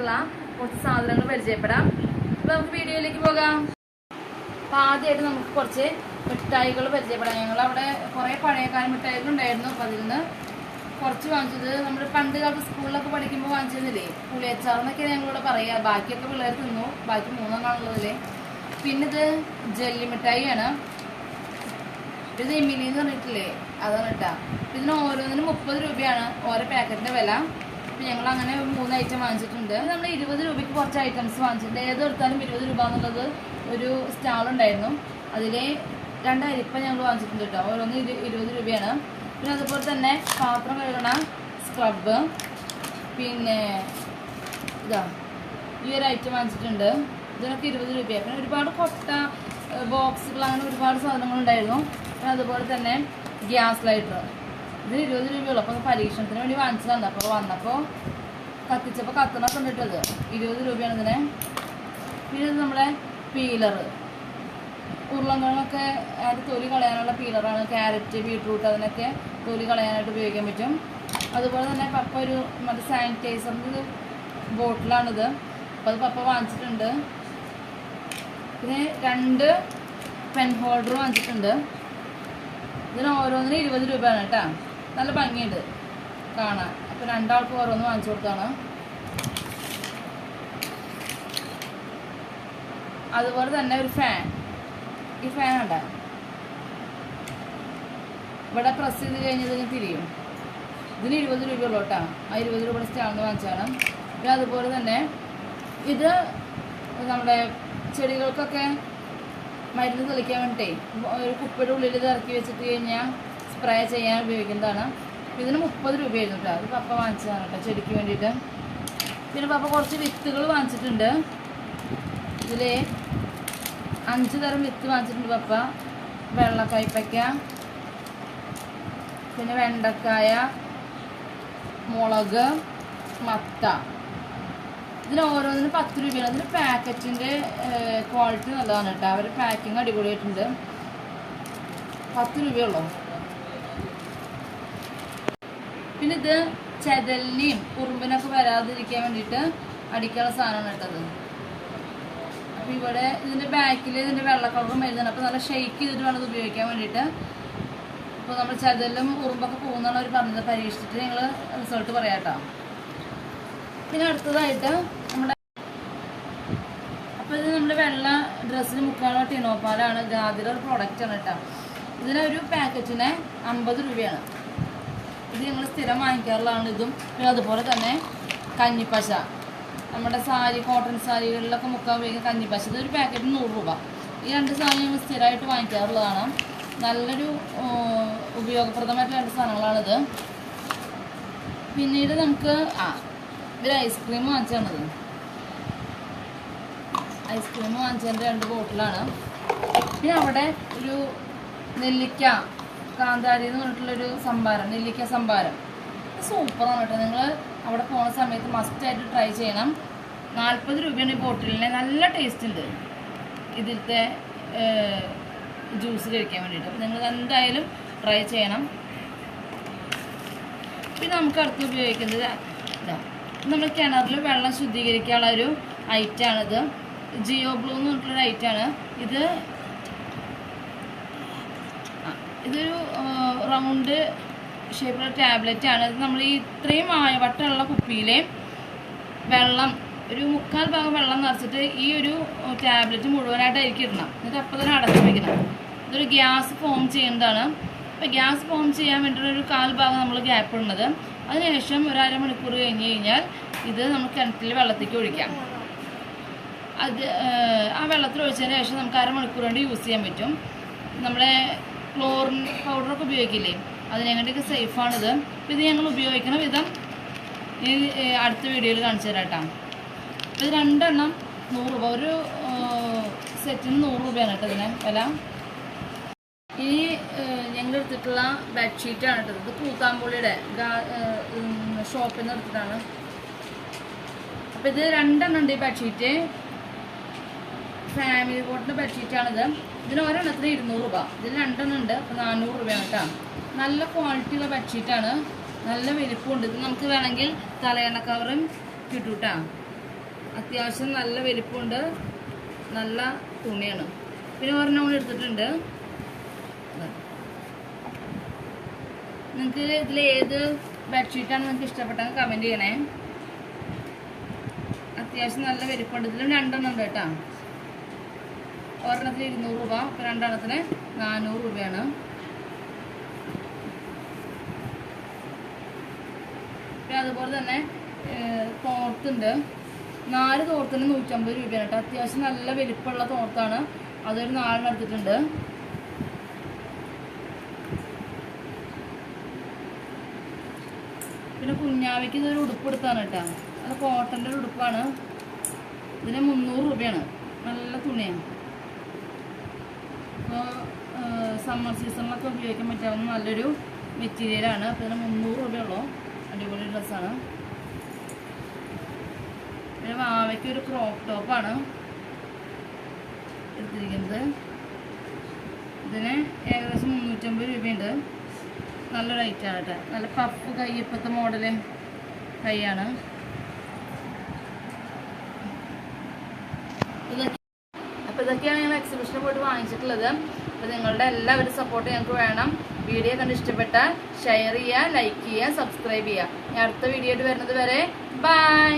വാങ്ങിച്ചിട്ടുള്ള കുറച്ച് സാധനങ്ങൾ പരിചയപ്പെടാം. അപ്പൊ നമുക്ക് വീഡിയോയിലേക്ക് പോകാം. അപ്പൊ ആദ്യമായിട്ട് നമുക്ക് കുറച്ച് മിഠായികൾ പരിചയപ്പെടാം. ഞങ്ങൾ അവിടെ കുറേ പഴയകാല മിഠായികൾ ഉണ്ടായിരുന്നു അപ്പൊ അതിൽ നിന്ന് കുറച്ച് വാങ്ങിച്ചത് നമ്മൾ പണ്ട് കാലത്ത് സ്കൂളിലൊക്കെ പഠിക്കുമ്പോൾ വാങ്ങിച്ചതില്ലേ പുളിയച്ചാറെന്നൊക്കെ ഞങ്ങളിവിടെ പറയാ. ബാക്കിയൊക്കെ പിള്ളേർ തിന്നു. ബാക്കി മൂന്നെണ്ണാണുള്ളതില്ലേ പിന്നെ ഇത് ജെല്ലി മിഠായിയാണ്. ഇത് എമിലി പറഞ്ഞിട്ടില്ലേ? അതാണ് കേട്ടാ ഇതിന് ഓരോന്നിനും മുപ്പത് രൂപയാണ്. ഓരോ പാക്കറ്റിന്റെ വില. അപ്പൊ ഞങ്ങൾ അങ്ങനെ മൂന്ന് ഐറ്റം വാങ്ങിച്ചിട്ടുണ്ട്. നമ്മൾ ഇരുപത് രൂപയ്ക്ക് കുറച്ച് ഐറ്റംസ് വാങ്ങിച്ചിട്ടുണ്ട്. ഏത് എടുത്താലും ഇരുപത് രൂപ എന്നുള്ളത് ഒരു സ്റ്റാൾ ഉണ്ടായിരുന്നു. അതിലെ രണ്ട് അരിപ്പ ഞങ്ങൾ വാങ്ങിച്ചിട്ടുണ്ട് കേട്ടോ. ഓരോന്ന് ഇരു ഇരുപത് രൂപയാണ്. പിന്നെ അതുപോലെ തന്നെ പാത്രം കഴുകണ സ്ക്രബ് പിന്നെ ഇതാ ഈ ഒരു ഐറ്റം വാങ്ങിച്ചിട്ടുണ്ട്. ഇതിനൊക്കെ ഇരുപത് രൂപയാണ് പിന്നെ ഒരുപാട് കൊട്ട ബോക്സുകൾ അങ്ങനെ ഒരുപാട് സാധനങ്ങളുണ്ടായിരുന്നു. പിന്നെ അതുപോലെ തന്നെ ഗ്യാസ് ലൈറ്റർ ഇത് ഇരുപത് രൂപയുള്ളൂ. അപ്പോൾ പരീക്ഷണത്തിന് വേണ്ടി വാങ്ങിച്ചതാണ്. അപ്പോൾ വന്നപ്പോൾ കത്തിച്ചപ്പോൾ കത്തണ കണ്ടിട്ടത്. ഇരുപത് രൂപയാണ് ഇതിന്. പിന്നെ ഇത് നമ്മളെ പീലർ ഉരുളങ്കിഴങ്ങൊക്കെ അതിന്റെ തൊലി കളയാനുള്ള പീലറാണ് ക്യാരറ്റ് ബീട്രൂട്ട് അതിനൊക്കെ തൊലി കളയാനായിട്ട് ഉപയോഗിക്കാൻ പറ്റും. അതുപോലെ തന്നെ പപ്പ ഒരു മറ്റേ സാനിറ്റൈസറിന്റെ ബോട്ടിലാണിത് അപ്പോൾ അത് പപ്പ വാങ്ങിച്ചിട്ടുണ്ട്. പിന്നെ രണ്ട് പെൻ ഹോൾഡർ വാങ്ങിച്ചിട്ടുണ്ട്. ഇതിന് ഓരോന്നിനും ഇരുപത് രൂപയാണ് കേട്ടോ. നല്ല ഭംഗിയുണ്ട്. കാണാൻ. അപ്പോൾ രണ്ടാൾക്ക് ഓരോന്ന് വാങ്ങിച്ചു കൊടുത്താണ്. അതുപോലെ തന്നെ ഒരു ഫാൻ ഈ ഫാൻ ഉണ്ട ഇവിടെ പ്രസ് ചെയ്ത് കഴിഞ്ഞത് തിരിയും. ഇതിന് ഇരുപത് രൂപയുള്ളൂ കേട്ടോ. ആ ഇരുപത് രൂപയുടെ സ്റ്റാൻഡ് വാങ്ങിച്ചാണ് പിന്നെ അതുപോലെ തന്നെ ഇത് നമ്മുടെ ചെടികൾക്കൊക്കെ മരുന്ന് തെളിക്കാൻ വേണ്ടിയിട്ടേ ഒരു കുപ്പിയുടെ ഉള്ളിൽ ഇത് ഇറക്കി വെച്ചിട്ട് കഴിഞ്ഞാൽ സ്പ്രേ ചെയ്യാൻ ഉപയോഗിക്കുന്നതാണ്. ഇതിന് മുപ്പത് രൂപയായിരുന്നു കേട്ടോ അത് പപ്പ വാങ്ങിച്ചതാണ് കേട്ടോ ചെടിക്ക് വേണ്ടിയിട്ട്. പിന്നെ പപ്പ കുറച്ച് വിത്തുകൾ വാങ്ങിച്ചിട്ടുണ്ട്. ഇതിൽ അഞ്ച് തരം വിത്ത് വാങ്ങിച്ചിട്ടുണ്ട് പപ്പ. വെള്ളക്കായ്പയ്ക്ക പിന്നെ വെണ്ടക്കായ മുളക് മത്ത. ഇതിന് ഓരോന്നിനും പത്ത് രൂപയാണ്. അതിന് പാക്കറ്റിന്റെ ക്വാളിറ്റി നല്ലതാണ് കേട്ടോ അവർ പാക്കിങ് അടിപൊളിയായിട്ടുണ്ട്. പത്ത് രൂപയുള്ളൂ പിന്നെ ഇത് ചെതലിനെയും കുറുമ്പിനൊക്കെ വരാതിരിക്കാൻ വേണ്ടിയിട്ട് അടിക്കാനുള്ള സാധനമാണ് ഇട്ടത് അപ്പം ഇവിടെ ഇതിന്റെ ബാക്കിൽ ഇതിന്റെ വെള്ള കളറും വരുന്നുണ്ട് അപ്പോൾ നല്ല ഷെയ്ക്ക് ചെയ്തിട്ട് വേണം ഇത് ഉപയോഗിക്കാൻ വേണ്ടിയിട്ട്. അപ്പോൾ നമ്മൾ ചെതലും ഉറുമ്പൊക്കെ പോകുന്നതാണ് അവർ പറഞ്ഞത്. പരീക്ഷിച്ചിട്ട് ഞങ്ങൾ റിസൾട്ട് പറയാം കേട്ടോ. പിന്നെ അടുത്തതായിട്ട് നമ്മുടെ അപ്പോൾ ഇത് നമ്മുടെ വെള്ള ഡ്രസ്സിന് മുക്കാനുള്ള ടിനോപ്പാലാണ് ഗാദിയുടെ ഒരു ആണ് കേട്ടോ. ഇതിനൊരു പാക്കറ്റിന് അമ്പത് രൂപയാണ്. ഇത് ഞങ്ങൾ സ്ഥിരം വാങ്ങിക്കാറുള്ളതാണ് ഇതും. പിന്നെ അതുപോലെ തന്നെ കഞ്ഞിപ്പശ. നമ്മുടെ സാരി കോട്ടൺ സാരികളിലൊക്കെ മുക്കാൻ ഉപയോഗിക്കുന്ന കഞ്ഞിപ്പശ. ഇതൊരു പാക്കറ്റ് നൂറ് രൂപ. ഈ രണ്ട് സാധനം ഞങ്ങൾ സ്ഥിരമായിട്ട് വാങ്ങിക്കാറുള്ളതാണ്. നല്ലൊരു ഉപയോഗപ്രദമായിട്ടുള്ള രണ്ട് സാധനങ്ങളാണിത്. പിന്നീട് നമുക്ക് ആ ഒരു ഐസ്ക്രീം വാങ്ങിച്ചാണത്. ഐസ്ക്രീം വാങ്ങിച്ചതിന്റെ രണ്ട് ബോട്ടിലാണ് പിന്നെ അവിടെ ഒരു നെല്ലിക്ക കാന്താരി എന്ന് പറഞ്ഞിട്ടുള്ളൊരു സംഭാരം നെല്ലിക്ക സംഭാരം. സൂപ്പറാണ് കേട്ടോ. നിങ്ങൾ അവിടെ പോണ സമയത്ത് മസ്റ്റ് ആയിട്ട് ട്രൈ ചെയ്യണം. നാൽപ്പത് രൂപയാണ് ഈ ബോട്ടിലിന് നല്ല ടേസ്റ്റ് ഉണ്ട്. ഇതിലത്തെ ജ്യൂസ് കഴിക്കാൻ വേണ്ടിയിട്ട്. അപ്പോൾ നിങ്ങൾ എന്തായാലും ട്രൈ ചെയ്യണം. പിന്നെ നമുക്ക് അടുത്ത് ഉപയോഗിക്കുന്നത് ഇതാ നമ്മൾ കിണറിൽ വെള്ളം ശുദ്ധീകരിക്കാനുള്ള ഒരു ഐറ്റാണിത് ജിയോ ബ്ലൂ എന്ന് പറഞ്ഞിട്ടുള്ളൊരു ഐറ്റാണ് ഇത് ഇതൊരു റൗണ്ട് ഷേപ്പിലുള്ള ടാബ്ലറ്റ് ആണ്. അത് നമ്മൾ ഈ ഇത്രയും ആയവട്ടമുള്ള കുപ്പിയിൽ വെള്ളം ഒരു മുക്കാൽ ഭാഗം വെള്ളം നിറച്ചിട്ട് ഈ ഒരു ടാബ്ലറ്റ് മുഴുവനായിട്ടായിരിക്കും ഇടണം എന്നിട്ട് അപ്പോൾ തന്നെ അടച്ചു വയ്ക്കണം ഇതൊരു ഗ്യാസ് ഫോം ചെയ്യുന്നതാണ്. അപ്പോൾ ഗ്യാസ് ഫോം ചെയ്യാൻ വേണ്ടിയിട്ട് ഒരു കാൽ ഭാഗം നമ്മൾ ഗ്യാപ്പ് ഇടുന്നത്. അതിനുശേഷം ഒരു അരമണിക്കൂർ കഴിഞ്ഞ് കഴിഞ്ഞാൽ ഇത് നമ്മൾ കിണറ്റിൽ വെള്ളത്തേക്ക് ഒഴിക്കാം. അത് ആ വെള്ളത്തിൽ ഒഴിച്ചതിന് ശേഷം നമുക്ക് അരമണിക്കൂർ കൊണ്ട് യൂസ് ചെയ്യാൻ പറ്റും. നമ്മുടെ ക്ലോറിൻ പൗഡറൊക്കെ ഉപയോഗിക്കില്ലേ? അതിനെങ്ങനെയൊക്കെ സേഫാണിത് ഇത് ഞങ്ങൾ ഉപയോഗിക്കുന്ന വിധം അടുത്ത വീഡിയോയിൽ കാണിച്ചു തരാം കേട്ടോ. ഇത് രണ്ടെണ്ണം നൂറ് രൂപ. ഒരു സെറ്റിന് നൂറ് രൂപയാണ് കേട്ടോ ഇതിന് വില. ഈ ഞങ്ങൾ എടുത്തിട്ടുള്ള ബെഡ്ഷീറ്റാണ് കേട്ടത് ഇത്. കൂത്താമ്പുള്ളിയുടെ ഷോപ്പിൽ നിന്ന് എടുത്തിട്ടാണ്. അപ്പോൾ ഇത് രണ്ടെണ്ണം ഉണ്ട് ഈ ബെഡ്ഷീറ്റ് ഫാമിലി കോട്ടിന്റെ ബെഡ്ഷീറ്റാണിത് ഇതിന് ഒരെണ്ണത്തിന് ഇരുന്നൂറ് രൂപ. ഇതിൽ രണ്ടെണ്ണം ഉണ്ട് അപ്പോൾ നാനൂറ് രൂപയാണ് കേട്ടോ. നല്ല ക്വാളിറ്റിയുള്ള ബെഡ്ഷീറ്റാണ് നല്ല വലിപ്പമുണ്ട്. ഇത് നമുക്ക് വേണമെങ്കിൽ തലയണ കവറും കിട്ടൂട്ടാ അത്യാവശ്യം നല്ല വലിപ്പമുണ്ട്. നല്ല തുണിയാണ്. പിന്നെ ഒരെണ്ണം കൂടി എടുത്തിട്ടുണ്ട്. നിങ്ങൾക്ക് ഇതിൽ ഏത് ബെഡ്ഷീറ്റാണ് നിങ്ങൾക്ക് ഇഷ്ടപ്പെട്ടെങ്കിൽ കമന്റ് ചെയ്യണേ. അത്യാവശ്യം നല്ല വലിപ്പമുണ്ട്. ഇതിലും രണ്ടെണ്ണം ഉണ്ട് കേട്ടോ. ഒരെണ്ണത്തിന് ഇരുന്നൂറ് രൂപ രണ്ടെണ്ണത്തിന് നാനൂറ് രൂപയാണ്. പിന്നെ അതുപോലെ തന്നെ തോർത്തുണ്ട് നാല് തോർത്തിന് നൂറ്റമ്പത് രൂപയാണ് കേട്ടോ. അത്യാവശ്യം നല്ല വലിപ്പമുള്ള തോർത്താണ്. അതൊരു നാലെണ്ണം എടുത്തിട്ടുണ്ട്. പിന്നെ കുഞ്ഞാവയ്ക്ക് ഇതൊരു ഉടുപ്പ് എടുത്താണ് കേട്ടോ. അത് കോട്ടന്റെ ഒരു ഉടുപ്പാണ്. ഇതിന് മുന്നൂറ് രൂപയാണ്. നല്ല തുണിയാണ്. അപ്പോൾ സമ്മർ സീസണിലൊക്കെ ഉപയോഗിക്കാൻ പറ്റാവുന്ന നല്ലൊരു മെറ്റീരിയലാണ് അപ്പോൾ ഇതിന് മുന്നൂറ് രൂപയുള്ളൂ. അടിപൊളി ഡ്രസ്സാണ് പിന്നെ വാവയ്ക്ക് ഒരു ക്രോപ്പ് ടോപ്പാണ് എടുത്തിരിക്കുന്നത്. ഇതിന് ഏകദേശം മുന്നൂറ്റമ്പത് രൂപയുണ്ട്. നല്ല റേറ്റാണ് കേട്ടോ. നല്ല പഫ് കൈ ഇപ്പോഴത്തെ മോഡൽ കൈയാണ് ഇതൊക്കെ അപ്പോൾ എക്സിബിഷനിൽ പോയിട്ട് വാങ്ങിച്ചിട്ടുള്ളത്. അപ്പോൾ നിങ്ങളുടെ എല്ലാവരും സപ്പോർട്ട് ഞങ്ങൾക്ക് വേണം. വീഡിയോ കണ്ട് ഇഷ്ടപ്പെട്ടാൽ ഷെയർ ചെയ്യുക ലൈക്ക് ചെയ്യുക സബ്സ്ക്രൈബ് ചെയ്യുക. ഞാൻ അടുത്ത വീഡിയോ ആയിട്ട് വരുന്നത് വരെ ബൈ